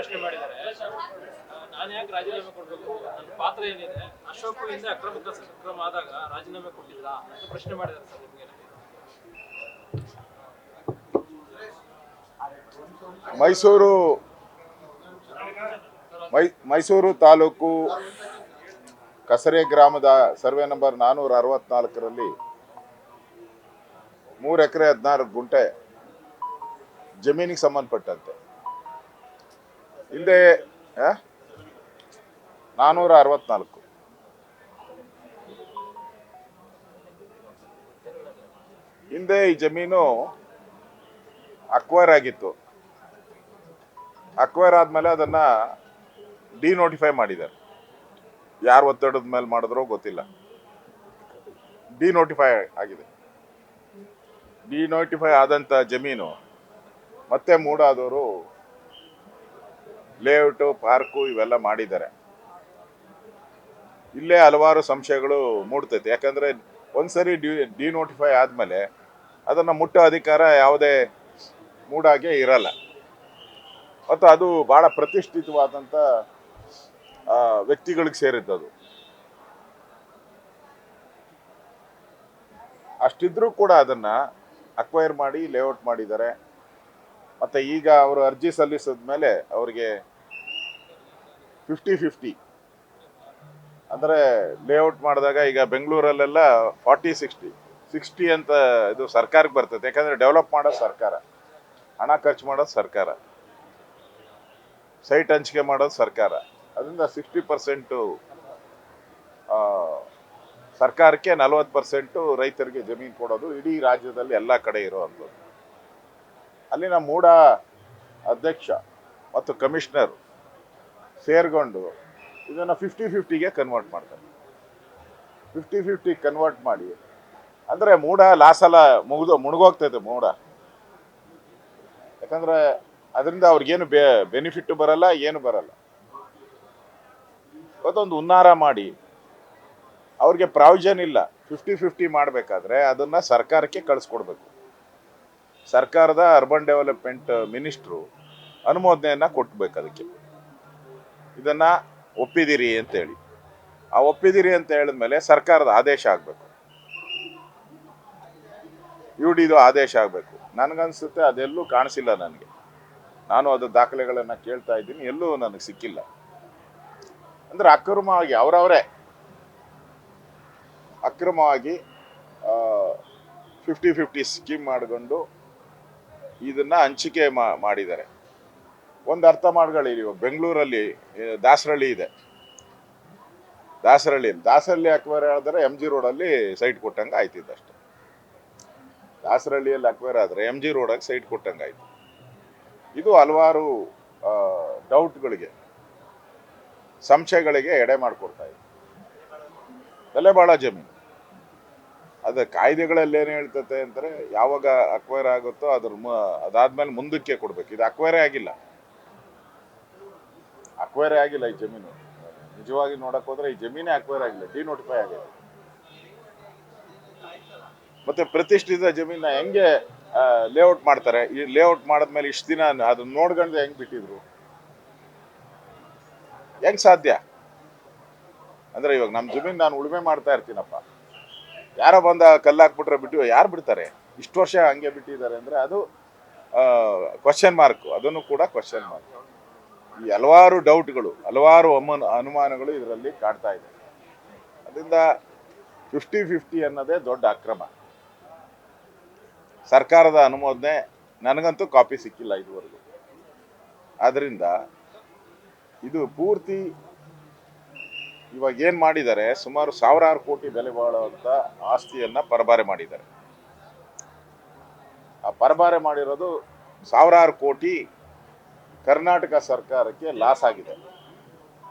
ಪ್ರಶ್ನೆ ಮಾಡಿದ್ದಾರೆ. ನಾನು ಯಾಕೆ ರಾಜೀನಾಮೆ ಕೊಡ್ಬೇಕು? ನನ್ನ ಪಾತ್ರ ಏನಿದೆ? ಅಶೋಕ್ ಹಿಂದೆ ಅಕ್ರಮ ಸಕ್ರಮ ಆದಾಗ ರಾಜೀನಾಮೆ ಕೊಟ್ಟಿಲ್ಲ ಅಂತ ಪ್ರಶ್ನೆ ಮಾಡಿದ್ದಾರೆ ಸರ್ ನಿಮಗೆ. ಮೈಸೂರು ಮೈ ಮೈಸೂರು ತಾಲೂಕು ಕಸರೆ ಗ್ರಾಮದ ಸರ್ವೆ ನಂಬರ್ ನಾನ್ನೂರ ಅರವತ್ನಾಲ್ಕರಲ್ಲಿ ಮೂರು ಎಕರೆ ಹದಿನಾರು ಗುಂಟೆ ಜಮೀನಿಗೆ ಸಂಬಂಧಪಟ್ಟಂತೆ. ಹಿಂದೆ? ನಾನ್ನೂರ ಅರವತ್ನಾಲ್ಕು. ಹಿಂದೆ ಈ ಜಮೀನು ಅಕ್ವೈರ್ ಆಗಿತ್ತು. ಅಕ್ವೈರ್ ಆದಮೇಲೆ ಅದನ್ನ ಡಿನೋಟಿಫೈ ಮಾಡಿದ್ದಾರೆ ಯಾರು ಒತ್ತಡದ ಮೇಲೆ ಮಾಡಿದ್ರೋ ಗೊತ್ತಿಲ್ಲ. ಡಿನೋಟಿಫೈ ಆಗಿದೆ. ಡಿನೋಟಿಫೈ ಆದಂಥ ಜಮೀನು ಮತ್ತೆ ಮೂಡಾದವರು ಲೇಔಟು, ಪಾರ್ಕು ಇವೆಲ್ಲ ಮಾಡಿದ್ದಾರೆ. ಇಲ್ಲೇ ಹಲವಾರು ಸಂಶಯಗಳು ಮೂಡ್ತೈತೆ. ಯಾಕಂದರೆ ಒಂದ್ಸರಿ ಡಿ, ಡಿನೋಟಿಫೈ ಆದಮೇಲೆ ಅದನ್ನು ಮುಟ್ಟೋ ಅಧಿಕಾರ ಯಾವುದೇ ಮೂಡಾಗೆ ಇರಲ್ಲ. ಮತ್ತು ಅದು ಭಾಳ ಪ್ರತಿಷ್ಠಿತವಾದಂಥ ವ್ಯಕ್ತಿಗಳಿಗೆ ಸೇರಿದ್ದದು ಅಷ್ಟಿದ್ರೂ ಕೂಡ ಅದನ್ನು ಅಕ್ವೈರ್ ಮಾಡಿ ಲೇಔಟ್ ಮಾಡಿದ್ದಾರೆ. ಮತ್ತು ಈಗ ಅವರು ಅರ್ಜಿ ಸಲ್ಲಿಸಿದ ಮೇಲೆ ಅವರಿಗೆ ಫಿಫ್ಟಿ ಫಿಫ್ಟಿ ಅಂದರೆ ಲೇಔಟ್ ಮಾಡಿದಾಗ ಈಗ ಬೆಂಗಳೂರಲ್ಲೆಲ್ಲ ಫಾರ್ಟಿ ಸಿಕ್ಸ್ಟಿ ಸಿಕ್ಸ್ಟಿ ಅಂತ ಇದು ಸರ್ಕಾರಕ್ಕೆ ಬರ್ತದೆ ಯಾಕಂದರೆ ಡೆವಲಪ್ ಮಾಡೋದು ಸರ್ಕಾರ. ಹಣ ಖರ್ಚು ಮಾಡೋದು ಸರ್ಕಾರ. ಸೈಟ್ ಹಂಚಿಕೆ ಮಾಡೋದು ಸರ್ಕಾರ. ಅದರಿಂದ ಸಿಕ್ಸ್ಟಿ ಪರ್ಸೆಂಟು ಸರ್ಕಾರಕ್ಕೆ ನಲವತ್ತು ಪರ್ಸೆಂಟು ರೈತರಿಗೆ ಜಮೀನು ಕೊಡೋದು ಇಡೀ ರಾಜ್ಯದಲ್ಲಿ ಎಲ್ಲ ಕಡೆ ಇರೋವಂಥದ್ದು ಅಲ್ಲಿನ ಮೂಡ ಅಧ್ಯಕ್ಷ ಮತ್ತು ಕಮಿಷನರ್ ಸೇರ್ಕೊಂಡು ಇದನ್ನು ಫಿಫ್ಟಿ ಫಿಫ್ಟಿಗೆ ಕನ್ವರ್ಟ್ ಮಾಡ್ತಾರೆ. ಫಿಫ್ಟಿ ಫಿಫ್ಟಿ ಕನ್ವರ್ಟ್ ಮಾಡಿ. ಅಂದರೆ ಮೂಡ ಲಾಸೆಲ್ಲ ಮುಗಿದು ಮುಳುಗೋಗ್ತೈತೆ ಮೂಡ ಯಾಕಂದರೆ ಅದರಿಂದ ಅವ್ರಿಗೇನು ಬೆ ಬೆನಿಫಿಟ್ ಬರಲ್ಲ, ಏನು ಬರಲ್ಲ. ಇವತ್ತೊಂದು ಉನ್ನಾರ ಮಾಡಿ. ಅವ್ರಿಗೆ ಪ್ರಾವಿಷನ್ ಇಲ್ಲ. ಫಿಫ್ಟಿ ಫಿಫ್ಟಿ ಮಾಡಬೇಕಾದ್ರೆ ಅದನ್ನು ಸರ್ಕಾರಕ್ಕೆ ಕಳಿಸ್ಕೊಡ್ಬೇಕು. ಸರ್ಕಾರದ ಅರ್ಬನ್ ಡೆವಲಪ್ಮೆಂಟ್ ಮಿನಿಸ್ಟ್ರು ಅನುಮೋದನೆಯನ್ನು ಕೊಟ್ಟಬೇಕು ಅದಕ್ಕೆ. ಇದನ್ನ ಒಪ್ಪಿದಿರಿ ಅಂತೇಳಿ. ಆ ಒಪ್ಪಿದಿರಿ ಅಂತ ಹೇಳಿದ್ಮೇಲೆ ಸರ್ಕಾರದ ಆದೇಶ ಆಗಬೇಕು. ಯು ಡಿದು ಆದೇಶ ಆಗಬೇಕು. ನನಗನ್ಸುತ್ತೆ ಅದೆಲ್ಲೂ ಕಾಣಿಸಿಲ್ಲ ನನಗೆ. ನಾನು ಅದು ದಾಖಲೆಗಳನ್ನು ಕೇಳ್ತಾ ಇದ್ದೀನಿ, ಎಲ್ಲೂ ನನಗೆ ಸಿಕ್ಕಿಲ್ಲ. ಅಂದ್ರೆ ಅಕ್ರಮವಾಗಿ ಅವರವರೇ. ಅಕ್ರಮವಾಗಿ ಫಿಫ್ಟಿ ಫಿಫ್ಟಿ ಸ್ಕೀಮ್ ಮಾಡಿಕೊಂಡು ಇದನ್ನ ಹಂಚಿಕೆ ಮಾಡಿದ್ದಾರೆ. ಒಂದು ಅರ್ಥ ಮಾಡ್ಕೊಳ್ಳಿ ಬೆಂಗಳೂರಲ್ಲಿ ದಾಸರಳ್ಳಿ ಇದೆ. ದಾಸರಳ್ಳಿ ದಾಸರಳ್ಳಿ ಅಕ್ವೈರ್ ಆದರೆ ಎಂ ಜಿ ರೋಡಲ್ಲಿ ಸೈಟ್ ಕೊಟ್ಟಂಗೆ ಆಯ್ತಿದ್ದು ದಾಸರಳ್ಳಿಯಲ್ಲಿ ಅಕ್ವೈರ್ ಆದರೆ ಎಂ ಜಿ ರೋಡಾಗಿ ಸೈಟ್ ಕೊಟ್ಟಂಗೆ ಆಯ್ತು. ಇದು ಹಲವಾರು ಡೌಟ್ಗಳಿಗೆ ಸಂಶಯಗಳಿಗೆ ಎಡೆ ಮಾಡಿಕೊಡ್ತಾ ಇದೆ. ಬೆಲೆ ಭಾಳ ಜಮೀನು. ಅದು ಕಾಯ್ದೆಗಳಲ್ಲಿ ಏನು ಹೇಳ್ತತೆ ಅಂದರೆ ಯಾವಾಗ ಅಕ್ವೈರ್ ಆಗುತ್ತೋ ಅದ್ರ ಮ, ಅದಾದ್ಮೇಲೆ ಮುಂದಕ್ಕೆ ಕೊಡ್ಬೇಕು. ಇದು ಅಕ್ವೈರೇ ಆಗಿಲ್ಲ. ಅಕ್ವೈರೇ ಆಗಿಲ್ಲ ಈ ಜಮೀನು. ನಿಜವಾಗಿ ನೋಡಕ್ ಹೋದ್ರೆ ಈ ಜಮೀನೇ ಅಕ್ವೈರ್ ಆಗಿಲ್ಲ ಡಿನೋಟಿಫೈ ಆಗಿದೆ. ಮತ್ತೆ ಪ್ರತಿಷ್ಠಿತ ಜಮೀನ ಹೆಂಗೆ ಲೇಔಟ್ ಮಾಡ್ತಾರೆ? ಈ ಲೇಔಟ್ ಮಾಡಿದ್ಮೇಲೆ ಇಷ್ಟು ದಿನ ಅದನ್ನ ನೋಡ್ಕೊಂಡು ಹೆಂಗ್ ಬಿಟ್ಟಿದ್ರು? ಹೆಂಗ್ ಸಾಧ್ಯ? ಅಂದ್ರೆ ಇವಾಗ ನಮ್ಮ ಜಮೀನ್ ನಾನು ಉಳುಮೆ ಮಾಡ್ತಾ ಇರ್ತೀನಪ್ಪ. ಯಾರೋ ಬಂದ ಕಲ್ಲು ಹಾಕ್ಬಿಟ್ರೆ ಬಿಟ್ಟು ಯಾರು ಬಿಡ್ತಾರೆ? ಇಷ್ಟು ವರ್ಷ ಹಂಗೆ ಬಿಟ್ಟಿದ್ದಾರೆ ಅಂದ್ರೆ ಅದು ಕ್ವಶನ್ ಮಾರ್ಕ್ ಅದನ್ನು ಕೂಡ ಕ್ವಶನ್ ಮಾರ್ಕ್ ಈ ಹಲವಾರು ಡೌಟ್ಗಳು, ಹಲವಾರು ಅಮನ್ ಅನುಮಾನಗಳು ಇದರಲ್ಲಿ ಕಾಡ್ತಾ ಇದೆ. ಅದರಿಂದ ಫಿಫ್ಟಿ ಫಿಫ್ಟಿ ಅನ್ನೋದೇ ದೊಡ್ಡ ಅಕ್ರಮ. ಸರ್ಕಾರದ ಅನುಮೋದನೆ ನನಗಂತೂ ಕಾಪಿ ಸಿಕ್ಕಿಲ್ಲ ಇದುವರೆಗೂ. ಆದ್ದರಿಂದ ಇದು ಪೂರ್ತಿ ಇವಾಗ ಏನು ಮಾಡಿದ್ದಾರೆ, ಸುಮಾರು ಸಾವಿರಾರು ಕೋಟಿ ಬೆಲೆ ಬಾಳುವಂಥ ಆಸ್ತಿಯನ್ನು ಪರಬಾರೆ ಮಾಡಿದ್ದಾರೆ. ಆ ಪರಬಾರೆ ಮಾಡಿರೋದು ಸಾವಿರಾರು ಕೋಟಿ ಕರ್ನಾಟಕ ಸರ್ಕಾರಕ್ಕೆ ಲಾಸ್ ಆಗಿದೆ.